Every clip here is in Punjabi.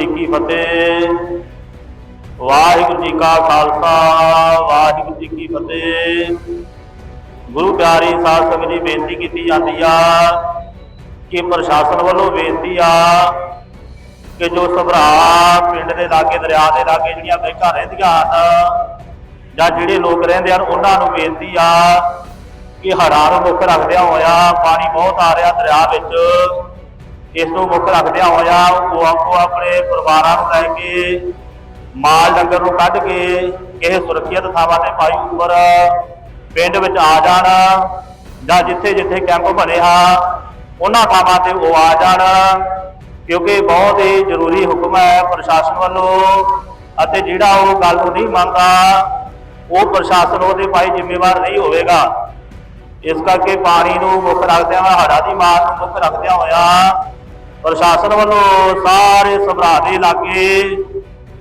ਜੀ ਕੀ ਫਤਿਹ। ਵਾਹਿਗੁਰੂ ਜੀ ਕਾ ਖਾਲਸਾ, ਵਾਹਿਗੁਰੂ ਜੀ ਕੀ ਫਤਿਹ। ਗੁਰੂ ਪਿਆਰੀ ਸਾਧ ਸੰਗਤ ਜੀ, ਬੇਨਤੀ ਕੀਤੀ ਜਾਂਦੀ ਆ ਕਿ ਪ੍ਰਸ਼ਾਸਨ ਵੱਲੋਂ ਬੇਨਤੀ ਆ ਕਿ ਜੋ ਸਭਰਾ ਪਿੰਡ ਦੇ ਲਾਗੇ, ਦਰਿਆ ਦੇ ਲਾਗੇ ਜਿਹੜੀਆਂ ਬੈਕਾਂ ਰਹਿੰਦੀਆਂ ਹਨ ਜਾਂ ਜਿਹੜੇ ਲੋਕ ਰਹਿੰਦੇ ਹਨ, ਉਹਨਾਂ ਨੂੰ ਬੇਨਤੀ ਆ ਕਿ ਹੜ੍ਹਾਂ ਨੂੰ ਮੁੱਖ ਰੱਖਦਿਆਂ ਹੋਇਆ ਪਾਣੀ ਬਹੁਤ ਆ ਰਿਹਾ ਦਰਿਆ ਵਿੱਚ। ਇਸ ਨੂੰ ਮੁੱਖ ਰੱਖਦਿਆਂ ਹੋਇਆ ਉਹ ਆਪੋ ਆਪਣੇ ਪਰਿਵਾਰਾਂ ਨੂੰ ਲੈ ਕੇ, ਮਾਲ ਡੰਗਰ ਨੂੰ ਕੱਢ ਕੇ ਕਿਸੇ ਸੁਰੱਖਿਅਤ ਥਾਵਾਂ ਤੇ ਪਾਈ ਉੱਪਰ ਪਿੰਡ ਵਿੱਚ ਆ ਜਾਣ ਜਾਂ ਜਿੱਥੇ ਜਿੱਥੇ ਕੈਂਪ ਬਣੇ ਆ, ਉਹਨਾਂ ਥਾਵਾਂ ਤੇ ਉਹ ਆ ਜਾਣ, ਕਿਉਂਕਿ ਬਹੁਤ ਹੀ ਜ਼ਰੂਰੀ ਹੁਕਮ ਹੈ ਪ੍ਰਸ਼ਾਸਨ ਵੱਲੋਂ ਅਤੇ ਜਿਹੜਾ ਉਹ ਗੱਲ ਨੂੰ ਨਹੀਂ ਮੰਨਦਾ, ਉਹ ਪ੍ਰਸ਼ਾਸਨ ਉਹਦੇ ਭਾਈ ਜ਼ਿੰਮੇਵਾਰ ਨਹੀਂ ਹੋਵੇਗਾ। ਇਸ ਕਰਕੇ ਪਾਣੀ ਨੂੰ ਮੁੱਖ ਰੱਖਦਿਆਂ ਹੋਇਆ ਹੜ੍ਹਾਂ ਦੀ ਮਾਰ ਨੂੰ ਮੁੱਖ ਰੱਖਦਿਆਂ ਹੋਇਆ ਪ੍ਰਸ਼ਾਸਨ ਵੱਲੋਂ ਸਾਰੇ ਸਭਰਾ ਦੇ ਇਲਾਕੇ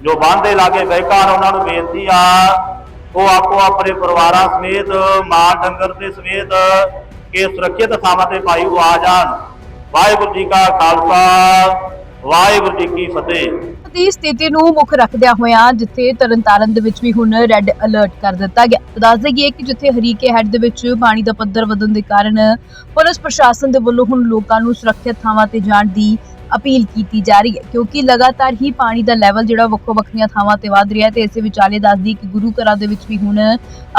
ਜੋ ਬੰਦ ਇਲਾਕੇ ਲਾਗੇ ਉਹਨਾਂ ਨੂੰ ਬੇਨਤੀ ਆ, ਉਹ ਆਪੋ ਆਪਣੇ ਪਰਿਵਾਰਾਂ ਸਮੇਤ ਮਾਲ ਡੰਗਰ ਦੇ ਸਮੇਤ ਕਿ ਸੁਰੱਖਿਅਤ ਥਾਵਾਂ ਤੇ ਭਾਈ ਆ ਜਾਣ। ਵਾਹਿਗੁਰੂ ਜੀ ਕਾ ਖਾਲਸਾ, ਵਾਹਿਗੁਰੂ ਜੀ ਕੀ ਫਤਿਹ। ਦੀ ਸਥਿਤੀ ਨੂੰ ਮੁੱਖ ਰੱਖਦਿਆਂ ਹੋਇਆਂ ਜਿੱਥੇ ਤਰਨਤਾਰਨ ਦੇ ਵਿੱਚ ਵੀ ਹੁਣ ਰੈੱਡ ਅਲਰਟ ਕਰ ਦਿੱਤਾ ਗਿਆ। ਦੱਸ ਦੇਈਏ ਕਿ ਜਿੱਥੇ ਹਰੀਕੇ ਹੈੱਡ ਦੇ ਵਿੱਚ ਪਾਣੀ ਦਾ ਪੱਧਰ ਵਧਣ ਦੇ ਕਾਰਨ ਪੁਲਿਸ ਪ੍ਰਸ਼ਾਸਨ ਦੇ ਵੱਲੋਂ ਹੁਣ ਲੋਕਾਂ ਨੂੰ ਸੁਰੱਖਿਅਤ ਥਾਵਾਂ ਤੇ ਜਾਣ ਦੀ ਅਪੀਲ ਕੀਤੀ ਜਾ ਰਹੀ ਹੈ, ਕਿਉਂਕਿ ਲਗਾਤਾਰ ਹੀ ਪਾਣੀ ਦਾ ਲੈਵਲ ਜਿਹੜਾ ਵੱਖੋ ਵੱਖਰੀਆਂ ਥਾਵਾਂ ਤੇ ਵਧ ਰਿਹਾ ਤੇ ਇਸੇ ਵਿਚਾਲੇ ਦੱਸਦੀ ਕਿ ਗੁਰੂ ਘਰਾਂ ਦੇ ਵਿੱਚ ਵੀ ਹੁਣ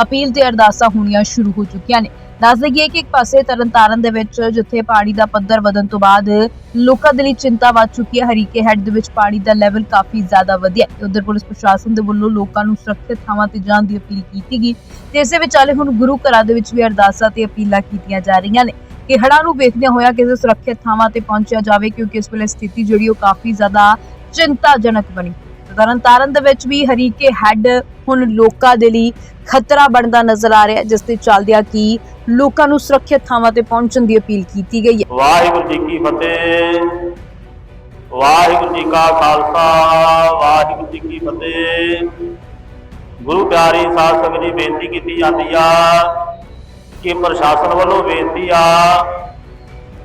ਅਪੀਲ ਤੇ ਅਰਦਾਸਾਂ ਹੋਣੀਆਂ ਸ਼ੁਰੂ ਹੋ ਚੁੱਕੀਆਂ ਨੇ। ਦੱਸ ਦੇਈਏ ਕਿ ਇੱਕ ਪਾਸੇ ਤਰਨਤਾਰਨ ਦੇ ਵਿੱਚ ਜਿੱਥੇ ਪਾਣੀ ਦਾ ਪੱਧਰ ਵਧਣ ਤੋਂ ਬਾਅਦ ਲੋਕਾਂ ਦੇ ਲਈ ਚਿੰਤਾ ਵੱਧ ਚੁੱਕੀ ਹੈ, ਹਰੀਕੇ ਹੈੱਡ ਦੇ ਵਿੱਚ ਪਾਣੀ ਦਾ ਲੈਵਲ ਕਾਫੀ ਜ਼ਿਆਦਾ ਵਧਿਆ ਹੈ। ਉਧਰ ਪੁਲਿਸ ਪ੍ਰਸ਼ਾਸਨ ਦੇ ਵੱਲੋਂ ਲੋਕਾਂ ਨੂੰ ਸੁਰੱਖਿਅਤ ਥਾਵਾਂ ਤੇ ਜਾਣ ਦੀ ਅਪੀਲ ਕੀਤੀ ਗਈ ਤੇ ਇਸੇ ਵਿਚਾਲੇ ਹੁਣ ਗੁਰੂ ਘਰਾਂ ਦੇ ਵਿੱਚ ਵੀ ਅਰਦਾਸਾਂ ਤੇ ਅਪੀਲਾਂ ਕੀਤੀਆਂ ਜਾ ਰਹੀਆਂ ਨੇ। ਕਿ ਹੜਾਂ ਨੂੰ ਵੇਖਦਿਆਂ ਹੋਇਆ ਕਿਸੇ ਸੁਰੱਖਿਅਤ ਥਾਵਾਂ ਤੇ ਪਹੁੰਚਿਆ ਜਾਵੇ, ਕਿਉਂਕਿ ਇਸ ਵੇਲੇ ਸਥਿਤੀ ਜਿਹੜੀ ਉਹ ਕਾਫੀ ਜ਼ਿਆਦਾ ਚਿੰਤਾਜਨਕ ਬਣੀ। ਤਰਨਤਾਰਨ ਦੇ ਵਿੱਚ ਵੀ ਹਰੀਕੇ ਹੈੱਡ ਹੁਣ ਲੋਕਾਂ ਦੇ ਲਈ ਖਤਰਾ ਬਣਦਾ ਨਜ਼ਰ ਆ ਰਿਹਾ ਹੈ, ਜਿਸ ਤੇ ਚੱਲਦਿਆਂ ਕਿ ਲੋਕਾਂ ਨੂੰ ਸੁਰੱਖਿਅਤ ਥਾਵਾਂ ਤੇ ਪਹੁੰਚਣ ਦੀ ਅਪੀਲ ਕੀਤੀ ਗਈ ਹੈ। ਵਾਹਿਗੁਰੂ ਜੀ ਕੀ ਫਤਿਹ। ਵਾਹਿਗੁਰੂ ਜੀ ਕਾ ਖਾਲਸਾ ਵਾਹਿਗੁਰੂ ਜੀ ਕੀ ਫਤਿਹ। ਗੁਰੂ ਪਿਆਰੀ ਸਾਧ ਸੰਗਤ ਜੀ ਬੇਨਤੀ ਕੀਤੀ ਜਾਂਦੀ ਆ ਕਿ ਪ੍ਰਸ਼ਾਸਨ ਵੱਲੋਂ ਬੇਨਤੀ ਆ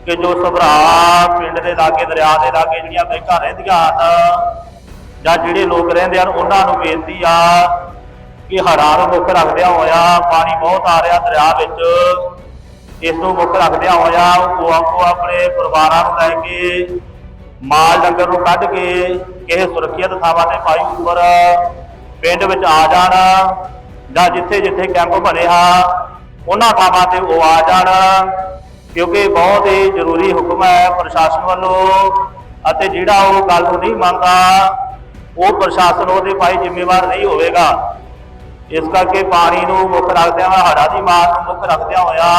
ਕਿ ਜੋ ਸਭਰਾ ਪਿੰਡ ਦੇ ਲਾਗੇ ਦਰਿਆ ਦੇ ਲਾਗੇ ਜਿਹੜੀਆਂ ਬੈਕਾਂ ਰਹਿੰਦੀਆਂ ਹਨ ਜਾਂ ਜਿਹੜੇ ਲੋਕ ਰਹਿੰਦੇ ਹਨ ਉਹਨਾਂ ਨੂੰ ਬੇਨਤੀ ਆ ਕਿ ਹੜ੍ਹਾਂ ਨੂੰ ਮੁੱਖ ਰੱਖਦਿਆਂ ਹੋਇਆ ਪਾਣੀ ਬਹੁਤ ਆ ਰਿਹਾ ਦਰਿਆ ਵਿੱਚ। ਇਸ ਨੂੰ ਮੁੱਖ ਰੱਖਦਿਆਂ ਹੋਇਆ ਉਹ ਆਪੋ ਆਪਣੇ ਪਰਿਵਾਰਾਂ ਨੂੰ ਲੈ ਕੇ ਮਾਲ ਡੰਗਰ ਨੂੰ ਕੱਢ ਕੇ ਕਿਸੇ ਸੁਰੱਖਿਅਤ ਥਾਵਾਂ ਤੇ ਪਾਈ ਉੱਪਰ ਪਿੰਡ ਵਿੱਚ ਆ ਜਾਣ ਜਾਂ ਜਿੱਥੇ ਜਿੱਥੇ ਕੈਂਪ ਬਣੇ ਆ ਉਹਨਾਂ ਥਾਵਾਂ ਤੇ ਉਹ ਆ ਜਾਣ। ਕਿਉਂਕਿ ਬਹੁਤ ਹੀ ਜ਼ਰੂਰੀ ਹੁਕਮ ਹੈ ਪ੍ਰਸ਼ਾਸਨ ਵੱਲੋਂ ਅਤੇ ਜਿਹੜਾ ਉਹ ਗੱਲ ਨੂੰ ਨਹੀਂ ਮੰਨਦਾ, ਉਹ ਪ੍ਰਸ਼ਾਸਨ ਉਹਦੇ ਭਾਈ ਜ਼ਿੰਮੇਵਾਰ ਨਹੀਂ ਹੋਵੇਗਾ। ਇਸ ਕਰਕੇ ਪਾਣੀ ਨੂੰ ਮੁੱਖ ਰੱਖਦਿਆਂ ਹੋਇਆ ਹੜਾ ਦੀ ਮਾਰ ਨੂੰ ਮੁੱਖ ਰੱਖਦਿਆਂ ਹੋਇਆ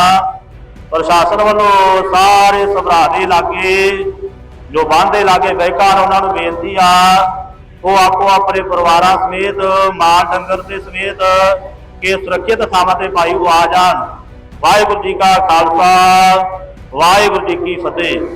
ਪ੍ਰਸ਼ਾਸਨ ਵੱਲੋਂ ਸਾਰੇ ਸਭਰਾ ਦੇ ਇਲਾਕੇ ਜੋ ਬੰਦ ਦੇ ਲਾਗੇ ਬੈਕਾਂ ਹਨ ਉਹਨਾਂ ਨੂੰ ਬੇਨਤੀ ਆ, ਉਹ ਆਪੋ ਆਪਣੇ ਪਰਿਵਾਰਾਂ ਸਮੇਤ ਮਾਲ ਡੰਗਰ ਦੇ ਸਮੇਤ ਕਿ ਸੁਰੱਖਿਅਤ ਥਾਵਾਂ ਤੇ ਭਾਈ ਉਹ ਆ ਜਾਣ। ਵਾਹਿਗੁਰੂ ਜੀ ਕਾ ਖਾਲਸਾ, ਵਾਹਿਗੁਰੂ ਜੀ ਕੀ ਫਤਿਹ।